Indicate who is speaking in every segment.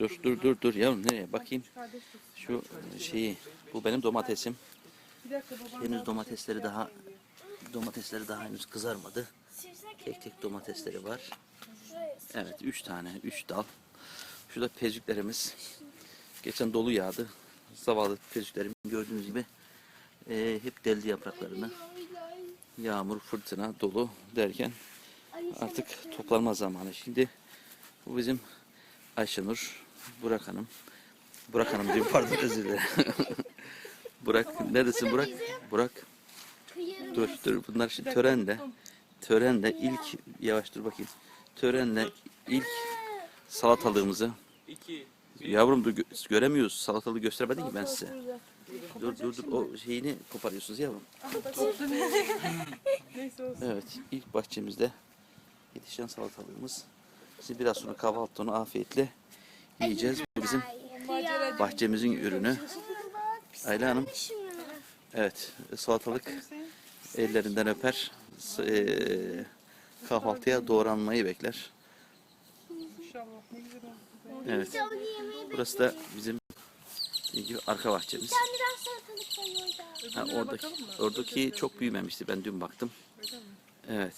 Speaker 1: Dur dur dur dur yavrum nereye bakayım. Şu şeyi bu benim domatesim. Henüz domatesleri daha domatesleri daha henüz kızarmadı. Tek tek domatesleri var. Evet üç tane üç dal. Şurada pezüklerimiz. Geçen dolu yağdı. Zavallı pezüklerim gördüğünüz gibi eee, hep deldi yapraklarını. Yağmur, fırtına, dolu derken artık toplanma zamanı. Şimdi bu bizim Ayşenur, Burak Hanım. Burak Hanım diyorum pardon özür dilerim. Burak neredesin Burak? Burak dur dur bunlar şimdi törende. Törende ilk yavaş dur bakayım. Törende ilk salatalığımızı Yavrum dur gö- göremiyoruz. Salatalığı göstermedin ki ben size. Dur dur dur o şeyini koparıyorsunuz yavrum.
Speaker 2: Neyse olsun.
Speaker 1: Evet, ilk bahçemizde yetişen salatalığımız. Şimdi biraz sonra kahvaltıda onu afiyetle yiyeceğiz. Bu bizim bahçemizin ürünü. Ayla Hanım, evet salatalık ellerinden öper. Eee, kahvaltıya doğranmayı bekler. Evet, burası da bizim gibi arka bahçemiz. Ha, oradaki, oradaki çok büyümemişti. Ben dün baktım. Evet.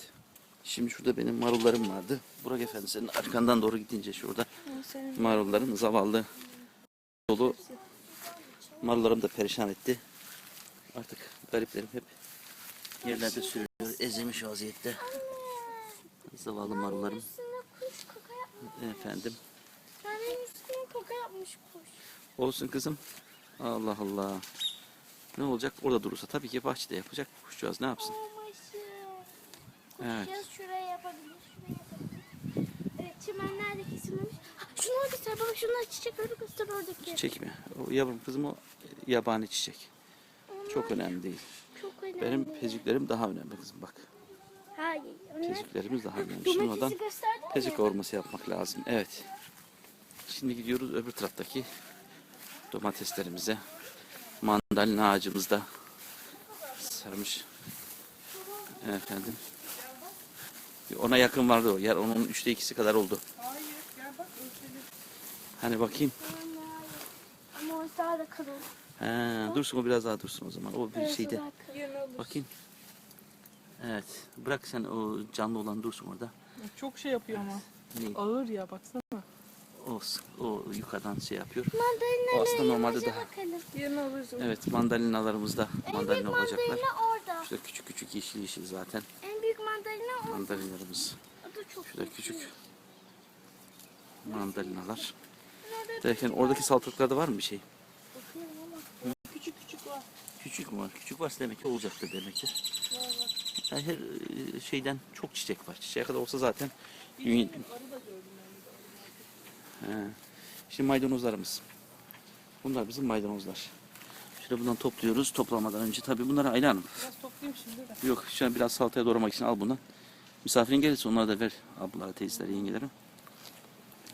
Speaker 1: Şimdi şurada benim marullarım vardı. Burak Efendi senin arkandan doğru gidince şurada marulların zavallı dolu marullarım da perişan etti. Artık gariplerim hep yerlerde sürünüyor. Ezilmiş vaziyette. Zavallı marullarım. Efendim.
Speaker 3: Kaka yapmış kuş.
Speaker 1: Olsun kızım. Allah Allah. Ne olacak? Orada durursa tabii ki bahçede yapacak. Kuşcağız ne yapsın? Evet.
Speaker 3: Kuşcağız şuraya yapabilir. Şuraya yapabilir. Evet çimenler de kesilmemiş. Ha, Şunları göster baba şunlar çiçekleri göster oradaki.
Speaker 1: Çiçek mi? O yavrum kızım o yabani çiçek. Çok önemli değil.
Speaker 3: Çok önemli.
Speaker 1: Benim peziklerim daha önemli kızım bak.
Speaker 3: Hayır. Onlar
Speaker 1: Peziklerimiz daha önemli. Şimdi oradan pezik kavurması yapmak lazım. Evet. Şimdi gidiyoruz öbür taraftaki domateslerimize. Mandalina ağacımızda sarmış. Efendim. Ona yakın vardı o. Yer onun üçte ikisi kadar oldu.
Speaker 2: Hayır. Gel bak ölçelim.
Speaker 1: Hani bakayım.
Speaker 3: Ama o daha da kalın.
Speaker 1: He, dursun o biraz daha dursun o zaman. O bir
Speaker 3: Biraz
Speaker 1: şeyde.
Speaker 3: daha kalın.
Speaker 1: Bakayım. Evet. Bırak sen o canlı olan dursun orada.
Speaker 2: Çok şey yapıyor ama.
Speaker 1: Ne?
Speaker 2: Ağır ya baksana.
Speaker 1: O, o yukarıdan şey yapıyor.
Speaker 3: Mandalina
Speaker 1: O aslında normalde daha.
Speaker 3: bakalım.
Speaker 2: Alırız. onu.
Speaker 1: Evet mandalinalarımız da
Speaker 3: En büyük
Speaker 1: mandalina olacaklar.
Speaker 3: mandalina orada.
Speaker 1: Şurada küçük küçük yeşil yeşil zaten
Speaker 3: orada.
Speaker 1: Mandalinalarımız. Şurada küçük mandalinalar. Derken oradaki salatalıklarda var mı bir şey?
Speaker 2: Küçük küçük var.
Speaker 1: Küçük mü var? Küçük varsa demek ki olacaktır demektir. Yani her e, şeyden çok çiçek var. Çiçeğe kadar olsa zaten dünya... Şimdi maydanozlarımız. Bunlar bizim maydanozlar. Şöyle bundan topluyoruz. Toplamadan önce tabii bunları Ayla Hanım.
Speaker 2: Biraz toplayayım şimdi de.
Speaker 1: Yok an biraz salataya doğramak için al bundan. Misafirin gelirse onlara da ver. Ablalara, teyzelere, yengelere.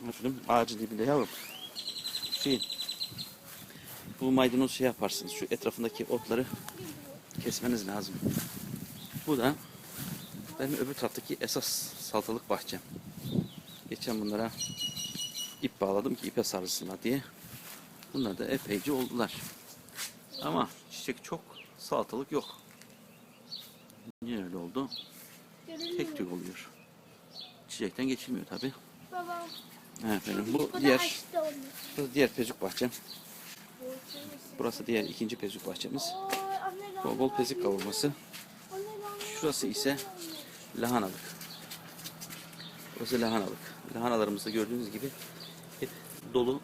Speaker 1: Bakın ağacın dibinde yavrum. Şey, bu maydanoz şey yaparsınız. Şu etrafındaki otları kesmeniz lazım. Bu da benim öbür taraftaki esas salatalık bahçem. Geçen bunlara ip bağladım ki ipe sarılsınlar diye. Bunlar da epeyce oldular. Ama çiçek çok, salatalık yok. Niye öyle oldu? Tek tük oluyor. Çiçekten geçilmiyor tabi.
Speaker 3: Babam.
Speaker 1: Efendim
Speaker 3: Bu
Speaker 1: bu diğer burası diğer pezük bahçem. Burası diğer ikinci pezük bahçemiz. Bol bol pezik kavurması. Şurası ise lahanalık. Burası lahanalık. Lahanalarımız da gördüğünüz gibi hep dolu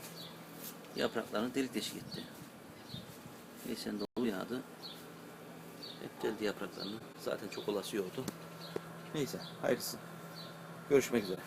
Speaker 1: yapraklarını delik deşik etti. Geçen dolu yağdı. Hep deldi yapraklarını. Zaten çok olası yoktu. Neyse hayırlısı. Görüşmek üzere.